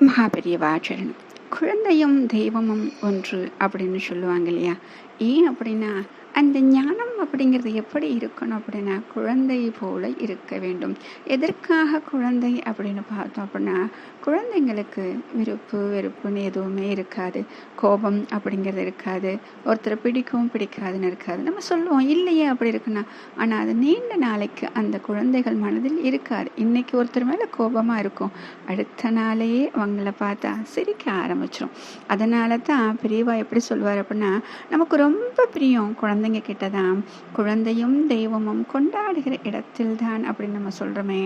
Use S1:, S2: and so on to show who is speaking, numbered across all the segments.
S1: மகாபெரியவாச்சரணம் குழந்தையும் தெய்வமும் ஒன்று அப்படின்னு சொல்லுவாங்க இல்லையா? ஏன் அப்படின்னா அந்த ஞானம் அப்படிங்கிறது எப்படி இருக்கணும் அப்படின்னா குழந்தை போல இருக்க வேண்டும். எதற்காக குழந்தை அப்படின்னு பார்த்தோம் அப்படின்னா குழந்தைங்களுக்கு விருப்பு வெறுப்புன்னு எதுவுமே இருக்காது. கோபம் அப்படிங்கிறது இருக்காது. ஒருத்தரை பிடிக்கவும் பிடிக்காதுன்னு இருக்காது. நம்ம சொல்லுவோம் இல்லையே அப்படி இருக்குன்னா ஆனால் அது நீண்ட நாளைக்கு அந்த குழந்தைகள் மனதில் இருக்காது. இன்னைக்கு ஒருத்தர் மேலே கோபமாக இருக்கும். அடுத்த நாளையே அவங்கள பார்த்தா சிரிக்க ஆரம்பிச்சிடும் அதனால தான் பெரியவா எப்படி சொல்லுவார் அப்படின்னா நமக்கு ரொம்ப பிரியம் குழந்தைங்க கிட்ட தான் குழந்தையும் தெய்வமும் கொண்டாடுகிற இடத்தில் தான் அப்படின்னு நம்ம சொல்கிறோமே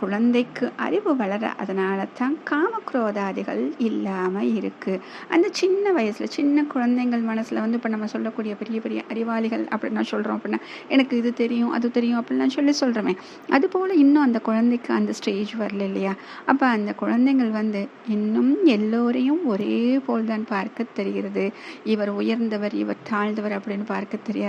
S1: குழந்தைக்கு அறிவு வளர அதனால தான் காமக்ரோதாதிகள் இல்லாமல் இருக்குது அந்த சின்ன வயசில் சின்ன குழந்தைங்கள் மனசில் வந்து இப்போ நம்ம சொல்லக்கூடிய பெரிய பெரிய அறிவாளிகள் அப்படின்னு சொல்கிறோம் அப்படின்னா எனக்கு இது தெரியும் அது தெரியும் அப்படின்லாம் சொல்லி சொல்கிறோமே அதுபோல் இன்னும் அந்த குழந்தைக்கு அந்த ஸ்டேஜ் வரல இல்லையா? அப்போ அந்த குழந்தைங்கள் வந்து இன்னும் எல்லோரையும் ஒரே போல் தான் பார்க்க தெரிகிறது. இவர் உயர்ந்தவர் இவர் தாழ்ந்தவர் அப்படின்னு பார்க்க தெரியாது.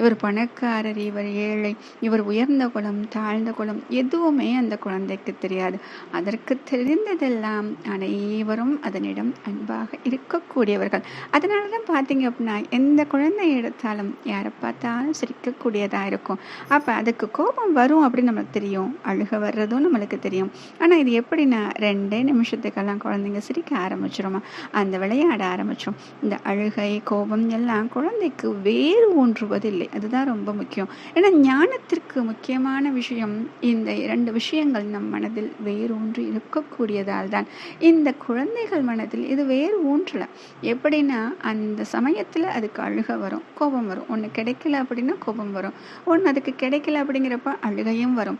S1: இவர் பணக்காரர் இவர் ஏழை இவர் உயர்ந்த குலம் தாழ்ந்த குலம் எதுவுமே அந்த குழந்தைக்கு தெரியாது. அதற்கு தெரிந்ததெல்லாம் அனைவரும் அதனிடம் அன்பாக இருக்கக்கூடியவர்கள். அதனால தான் பார்த்தீங்க அப்படின்னா எந்த குழந்தை எடுத்தாலும் யாரை பார்த்தாலும் சிரிக்கக்கூடியதாக இருக்கும். அப்போ அதுக்கு கோபம் வரும் அப்படின்னு நம்மளுக்கு தெரியும். அழுக வர்றதும் நம்மளுக்கு தெரியும். ஆனால் இது எப்படின்னா ரெண்டே நிமிஷத்துக்கெல்லாம் குழந்தைங்க சிரிக்க ஆரம்பிச்சிருமா? அந்த விளையாட ஆரம்பிச்சோம் இந்த அழுகை கோபம் எல்லாம் குழந்தைக்கு வேறு ஒன்று தோன்றுவதில்லை. அதுதான் ரொம்ப முக்கியம். ஏன்னா ஞானத்திற்கு முக்கியமான விஷயம் இந்த இரண்டு விஷயங்கள் நம் மனதில் வேரூன்றி இருக்கக்கூடியதால் தான் இந்த குழந்தைகள் மனதில் இது வேறு ஊன்றல. எப்படின்னா அந்த சமயத்தில் அதுக்கு அழுக வரும் கோபம் வரும். ஒன்று கிடைக்கல அப்படின்னா கோபம் வரும். ஒன்று அதுக்கு கிடைக்கல அப்படிங்கிறப்ப அழுகையும் வரும்.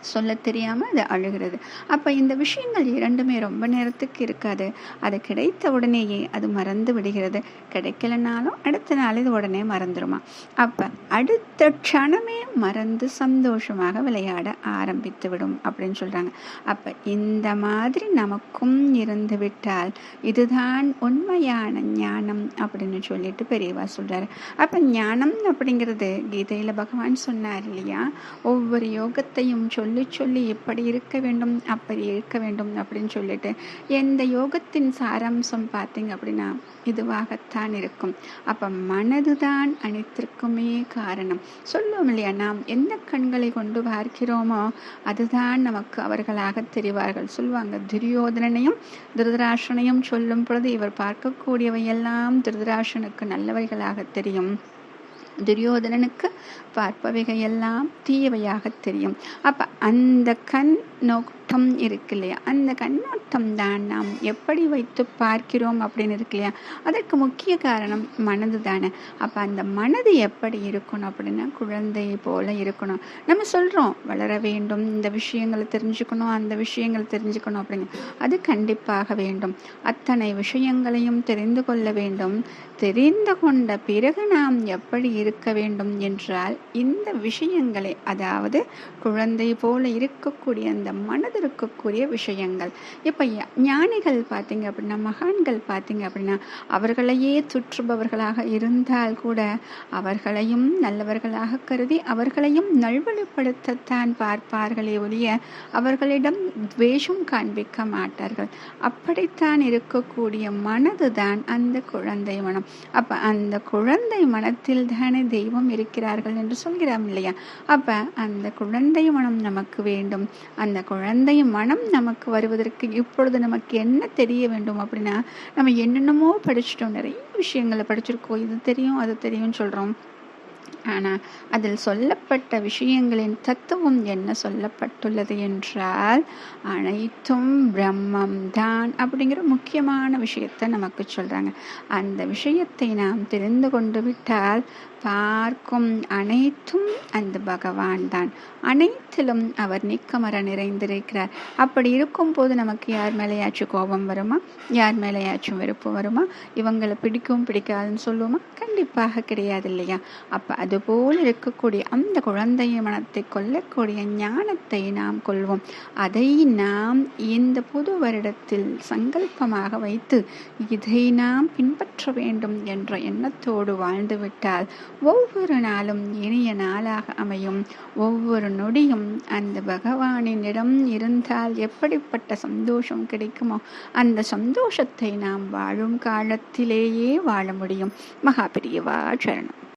S1: சொல்ல தெரியாமல் அது அழுகிறது. அப்போ இந்த விஷயங்கள் இரண்டுமே ரொம்ப நேரத்துக்கு இருக்காது. அது கிடைத்த உடனேயே அது மறந்து விடுகிறது. கிடைக்கலனாலும் அடுத்த நாள் இது உடனே மறந்துடுமா அப்போ அடுத்த க்ஷணமே மறந்து சந்தோஷமாக விளையாட ஆரம்பித்து விடும் அப்படின்னு சொல்கிறாங்க அப்போ இந்த மாதிரி நமக்கும் இருந்து விட்டால் இதுதான் உண்மையான ஞானம் அப்படின்னு சொல்லிட்டு பெரியவா சொல்கிறாரு அப்போ ஞானம் அப்படிங்கிறது கீதையில் பகவான் சொன்னார் இல்லையா? ஒவ்வொரு யோகத்தையும் சொல்லி சொல்லி எப்படி இருக்க வேண்டும் அப்படி இருக்க வேண்டும் அப்படின்னு சொல்லிட்டு எந்த யோகத்தின் சாராம்சம் பார்த்தீங்க அப்படின்னா இதுவாகத்தான் இருக்கும். அப்போ மனதுதான் அனைத்திற்குமே காரணம். சொல்லுவோம் இல்லையா நாம் எந்த கண்களை கொண்டு பார்க்கிறோமோ அதுதான் நமக்கு அவர்களாக தெரிவார்கள். சொல்லுவாங்க துரியோதனனையும் திருதராஷனையும் சொல்லும் பொழுது இவர் பார்க்கக்கூடியவையெல்லாம் திருதராஷனுக்கு நல்லவைகளாக தெரியும். துரியோதனனுக்கு பார்ப்பவைகையெல்லாம் தீயவையாக தெரியும். அப்போ அந்த கண் கண்ணோட்டம் இருக்கு இல்லையா? அந்த கண்ணோட்டம் தான் நாம் எப்படி வைத்து பார்க்கிறோம் அப்படின்னு இருக்கு இல்லையா? அதற்கு முக்கிய காரணம் மனது தானே. அப்போ அந்த மனது எப்படி இருக்கணும் அப்படின்னா குழந்தை போல இருக்கணும். நம்ம சொல்கிறோம் வளர வேண்டும் இந்த விஷயங்களை தெரிஞ்சுக்கணும் அந்த விஷயங்களை தெரிஞ்சுக்கணும் அப்படின்னு. அது கண்டிப்பாக வேண்டும். அத்தனை விஷயங்களையும் தெரிந்து கொள்ள வேண்டும். தெரிந்து கொண்ட பிறகு நாம் எப்படி இருக்க வேண்டும் என்றால் இந்த விஷயங்களை அதாவது குழந்தை போல இருக்கக்கூடிய அந்த மனது இருக்கக்கூடிய விஷயங்கள். இப்போ ஞானிகள் பார்த்தீங்க அப்படின்னா மகான்கள் பார்த்தீங்க அப்படின்னா அவர்களையே சுற்றுபவர்களாக இருந்தால் கூட அவர்களையும் நல்லவர்களாக கருதி அவர்களையும் நல்வழிப்படுத்தத்தான் பார்ப்பார்களே ஒழிய அவர்களிடம் துவேஷம் காண்பிக்க மாட்டார்கள். அப்படித்தான் இருக்கக்கூடிய மனது தான் அந்த குழந்தை மனம். அப்ப அந்த குழந்தை மனத்தில் தானே தெய்வம் இருக்கிறார்கள் என்று சொல்கிறோம் இல்லையா? அப்ப அந்த குழந்தை மனம் நமக்கு வேண்டும். அந்த குழந்தை மனம் நமக்கு வருவதற்கு இப்பொழுது நமக்கு என்ன தெரிய வேண்டும் அப்படின்னா நம்ம என்னென்னமோ படிச்சிட்டோம். நிறைய விஷயங்களை படிச்சிருக்கோம். இது தெரியும் அது தெரியும்னு சொல்கிறோம் ஆனால் அதில் சொல்லப்பட்ட விஷயங்களின் தத்துவம் என்ன சொல்லப்பட்டுள்ளது என்றால் அனைத்தும் பிரம்மம் தான் அப்படிங்கிற முக்கியமான விஷயத்தை நமக்கு சொல்கிறாங்க அந்த விஷயத்தை நாம் தெரிந்து கொண்டு விட்டால் பார்க்கும் அனைத்தும் அந்த பகவான் தான். அனைத்திலும் அவர் நிக்கமர நிறைந்திருக்கிறார். அப்படி இருக்கும்போது நமக்கு யார் மேலேயாச்சும் கோபம் வருமா? யார் மேலேயாச்சும் வெறுப்பு வருமா? இவங்களை பிடிக்கும் பிடிக்காதுன்னு சொல்லுவோமா கண்டிப்பாக கிடையாது இல்லையா? அப்போ அதுபோல் இருக்கக்கூடிய அந்த குழந்தை மனத்தை கொல்லக்கூடிய ஞானத்தை நாம் கொள்வோம். அதை நாம் இந்த புது வருடத்தில் சங்கல்பமாக வைத்து இதை நாம் பின்பற்ற வேண்டும் என்ற எண்ணத்தோடு வாழ்ந்துவிட்டால் ஒவ்வொரு நாளும் இனிய நாளாக அமையும். ஒவ்வொரு நொடியும் அந்த பகவானினிடம் இருந்தால் எப்படிப்பட்ட சந்தோஷம் கிடைக்குமோ அந்த சந்தோஷத்தை நாம் வாழும் காலத்திலேயே வாழ முடியும். மகாபிரியவா சரணம்.